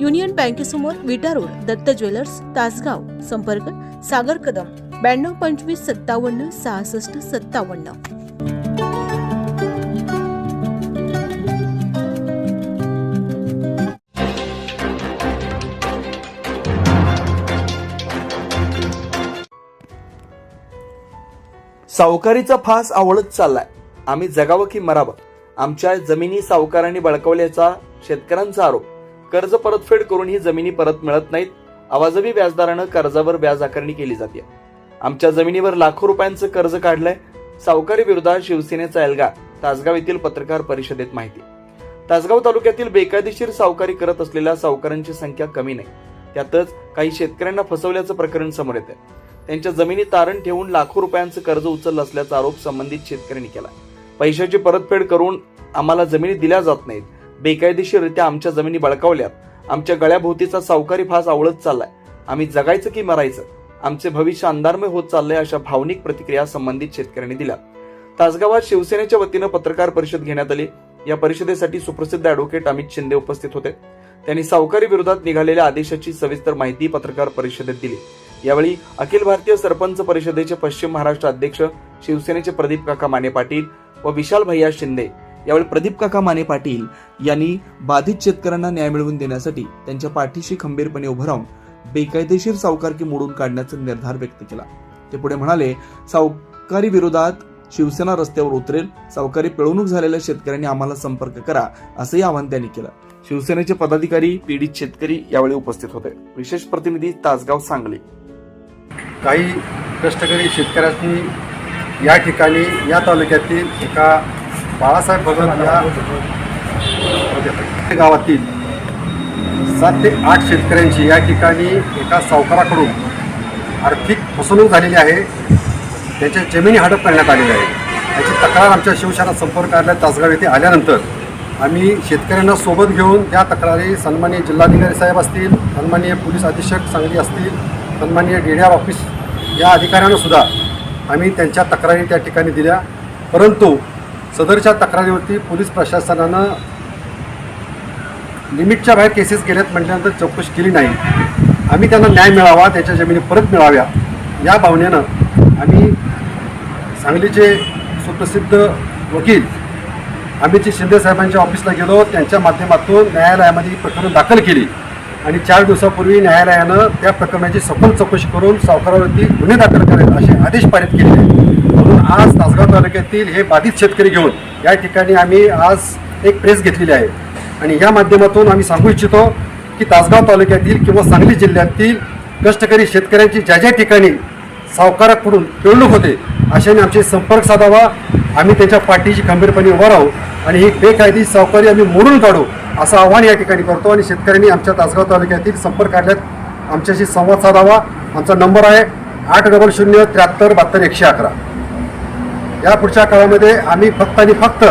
Union बँकेसमोर Vita road Datta jewellers Tasgaon संपर्क सागर कदम ब्याण्णव पंचवीस सत्तावन्न सहासष्ट सत्तावन्न. सावकारीचा फास आवळत चाललाय. आम्ही जगावं की मरावं? आमच्या जमिनी सावकारांनी बळकवल्याचा शेतकऱ्यांचा आरोप. कर्ज परतफेड करून ही जमिनी परत मिळत नाहीत. आवाजवी व्याजदरानं कर्जावर व्याज आकारणी केली जाते. आमच्या जमिनीवर लाखो रुपयांचं कर्ज काढलंय. सावकारी विरोधात शिवसेनेचा एल्गार तासगाव येथील पत्रकार परिषदेत माहिती. तासगाव तालुक्यातील बेकायदेशीर सावकारी करत असलेल्या सावकारांची संख्या कमी नाही. त्यातच काही शेतकऱ्यांना फसवल्याचं प्रकरण समोर येत आहे त्यांच्या जमिनी तारण ठेवून लाखो रुपयांचं कर्ज उचललं असल्याचा आरोप संबंधित शेतकऱ्यांनी केला. पैशाची परतफेड करून आम्हाला जमिनी दिल्या जात नाहीत. बेकायदेशीररित्या आमच्या जमिनी बळकावल्यात. आमच्या गळ्याभोवतीचा सावकारी फास आवळत चाललाय. आम्ही जगायचं की मरायचं? आमचे भविष्य अंधारमय होत चाललंय अशा भावनिक प्रतिक्रिया संबंधित शेतकऱ्यांनी दिल्या. तासगावात शिवसेनेच्या वतीनं पत्रकार परिषद घेण्यात आली. या परिषदेसाठी सुप्रसिद्ध अॅडव्होकेट अमित शिंदे उपस्थित होते. त्यांनी सावकारी विरोधात निघालेल्या आदेशाची सविस्तर माहिती पत्रकार परिषदेत दिली. यावेळी अखिल भारतीय सरपंच परिषदेचे पश्चिम महाराष्ट्र अध्यक्ष शिवसेनेचे प्रदीप काका माने पाटील व विशाल भैया शिंदे यावेळी प्रदीप काका माने पाटील यांनी बाधित शेतकऱ्यांना न्याय मिळवून देण्यासाठी त्यांच्या पाठीशी खंबीरपणे उभं राहून बेकायदेशीर सावकारकी मोडून काढण्याचा निर्धार व्यक्त केला. ते पुढे म्हणाले सावकारी विरोधात शिवसेना रस्त्यावर उतरेल. सावकारी पिळवणूक झालेल्या शेतकऱ्यांनी आम्हाला संपर्क करा असंही आवाहन त्यांनी केलं. शिवसेनेचे पदाधिकारी पीडित शेतकरी यावेळी उपस्थित होते. विशेष प्रतिनिधी तासगाव सांगली. काही कष्टकरी शेतकऱ्यांनी या ठिकाणी या तालुक्यातील एका बाळासाहेब भगत या गावातील सात ते आठ शेतकऱ्यांची या ठिकाणी एका सावकाराकडून आर्थिक फसवणूक झालेली आहे. त्याच्या जमिनी हडप करण्यात आलेली आहे. याची तक्रार आमच्या शिवसेना संपर्क कार्यालय तासगाव येथे आल्यानंतर आम्ही शेतकऱ्यांना सोबत घेऊन त्या तक्रारी सन्माननीय जिल्हाधिकारी साहेब असतील सन्माननीय पोलीस अधीक्षक सांगली असतील सन्माननीय डीडीआर ऑफिस या अधिकाऱ्यांनासुद्धा आम्ही त्यांच्या तक्रारी त्या ठिकाणी दिल्या. परंतु सदरच्या तक्रारीवरती पोलीस प्रशासनानं लिमिटच्या बाहेर केसेस केल्यात म्हटल्यानंतर चौकशी केली नाही. आम्ही त्यांना न्याय मिळावा त्याच्या जमिनी परत मिळाव्या या भावनेनं आम्ही सांगलीचे सुप्रसिद्ध वकील अमितजी शिंदे साहेबांच्या ऑफिसला गेलो त्यांच्या माध्यमातून न्यायालयामध्ये ही प्रकरण दाखल केली आणि चार दिवसापूर्वी न्यायालयानं त्या प्रकरणाची सखोल चौकशी करून सावकारावरती गुन्हे दाखल करायला असे आदेश पारित केले म्हणून आज तासगाव तालुक्यातील हे बाधित शेतकरी घेऊन या ठिकाणी आम्ही आज एक प्रेस घेतलेली आहे. आणि या माध्यमातून आम्ही सांगू इच्छितो की तासगाव तालुक्यातील किंवा सांगली जिल्ह्यातील कष्टकरी शेतकऱ्यांची ज्या ज्या ठिकाणी सावकाराकडून पिळवणूक होते अशाने आमचे संपर्क साधावा. आम्ही त्यांच्या पाठीशी खंबीरपणे उभा राहू आणि ही बेकायदी सावकारी आम्ही मोडून काढू असं आव्हान या ठिकाणी करतो आणि शेतकऱ्यांनी आमच्या तासगाव तालुक्यातील संपर्क कार्यालयात आमच्याशी संवाद साधावा. आमचा नंबर आहे आठ डबल शून्य त्र्याहत्तर बहात्तर एकशे अकरा. या पुढच्या काळामध्ये आम्ही फक्त आणि फक्त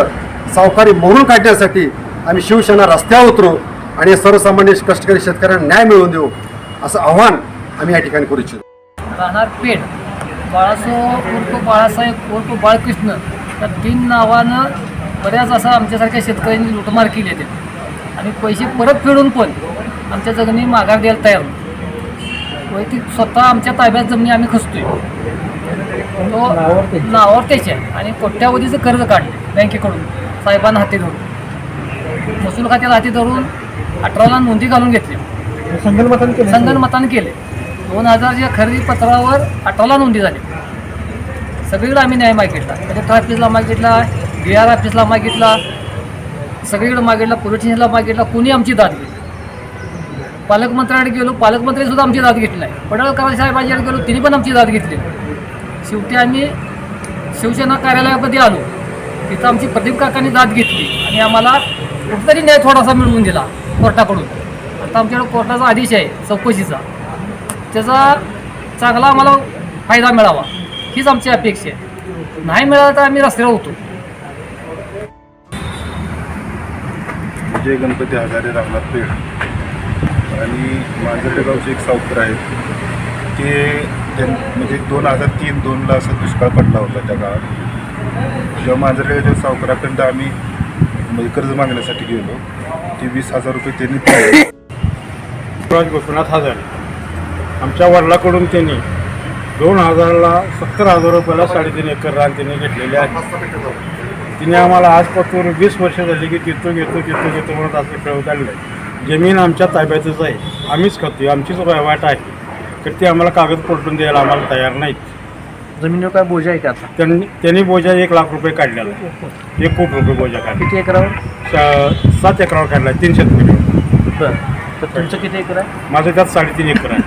सावकारी मोडून काढण्यासाठी आम्ही शिवसेना रस्त्यावर उतरू आणि सर्वसामान्य कष्टकरी शेतकऱ्यांना न्याय मिळवून देऊ असं आव्हान आम्ही या ठिकाणी करू इच्छितो. राहणार पेठ. बाळासो उर्फ बाळासाहेब उर्फ बाळकृष्ण या तीन नावानं बऱ्याच असा आमच्यासारख्या शेतकऱ्यांनी लुटमार केली आहे. आणि पैसे परत फेडून पण आमच्या जमिनी माघार द्यायला तयार होतो वैयक्तिक स्वतः आमच्या ताब्यात जमिनी आम्ही खसतोय. तो नावावर आणि कोट्यावधीचं कर्ज काढले बँकेकडून साहेबांना हाती धरून. महसूल खात्याला हाती धरून अठराला नोंदी घालून घेतल्या संगणमतानं केले. दोन हजारच्या खरेदी पत्रावर अठराला नोंदी झाली. सगळीकडे आम्ही न्याय मागितला. कलेक्टर ऑफिसला मागितला डी आर ऑफिसला मागितला सगळीकडे मागितला पोलीस स्टेशनला मागितला कोणी आमची दाद घेतली पालकमंत्र्याकडे गेलो पालकमंत्री सुद्धा आमची दाद घेतली नाही. पडळकर साहेबांच्याकडे गेलो तिने पण आमची दाद घेतली शेवटी आम्ही शिवसेना कार्यालयामध्ये आलो. तिथं आमची प्रदीप काकांनी दाद घेतली आणि आम्हाला कुठेतरी न्याय थोडासा मिळवून दिला कोर्टाकडून. आता आमच्याकडे कोर्टाचा आदेश आहे चौकशीचा. त्याचा चांगला आम्हाला फायदा मिळावा हीच आमची अपेक्षा आहे. नाही मिळाला तर आम्ही रस्त्यावर होतो. विजय गणपती हजारे रामनाथ पेठ. आणि माझ्याकडे गावचे एक सावकर आहेत. ते त्यां- म्हणजे दोन हजार तीन दोनला असा दुष्काळ पडला होता त्या गावात. जेव्हा माझ्याकडे सावकाराकडं आम्ही म्हणजे कर्ज मागण्यासाठी गेलो ते वीस हजार रुपये त्यांनी शिवराज गोपीनाथ हजारे आमच्या वडिलाकडून त्यांनी दोन हजारला सत्तर हजार रुपयाला साडेतीन एकर रान त्यांनी घेतलेले आहे. तिने आम्हाला आजपासून वीस वर्ष झाली की तिथं घेतो तिथं घेतो म्हणत असं खेळू काढलं जमीन आमच्या ताब्यातच आहे. आम्हीच खातो आमचीच वाट आहे. तर ते आम्हाला कागद पलटून द्यायला आम्हाला तयार नाहीत. जमिनीवर काय बोजा आहे का आता? त्यांनी त्यांनी बोजा एक लाख रुपये काढलेला आहे. एक कोटी रुपये बोजा काढला किती एकरावर? सा- सात एकरावर काढला आहे, तीनशे रुपये बरं. तर तुमचं किती एकर आहे? माझं त्यात साडेतीन एकर आहे.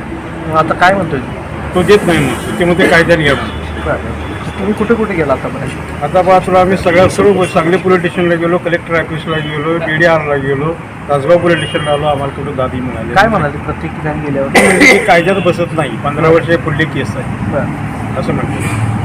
मग आता काय म्हणतोय? तो देत नाही मग. ते म्हणते कायद्याने घ्या म्हणून. तुम्ही कुठे कुठे गेला आतापर्यंत आता तुला आम्ही सगळ्या सर्व सांगली पोलीस स्टेशनला गेलो कलेक्टर ऑफिसला गेलो डी डी आरला गेलो तासगाव पोलीस स्टेशनला आलो आम्हाला कुठं दादी मिळाली काय म्हणाले? प्रत्येक ठिकाणी गेल्यावर? ते कायद्यात बसत नाही. पंधरा वर्ष पुढली केस आहे. बरं. असं म्हणते.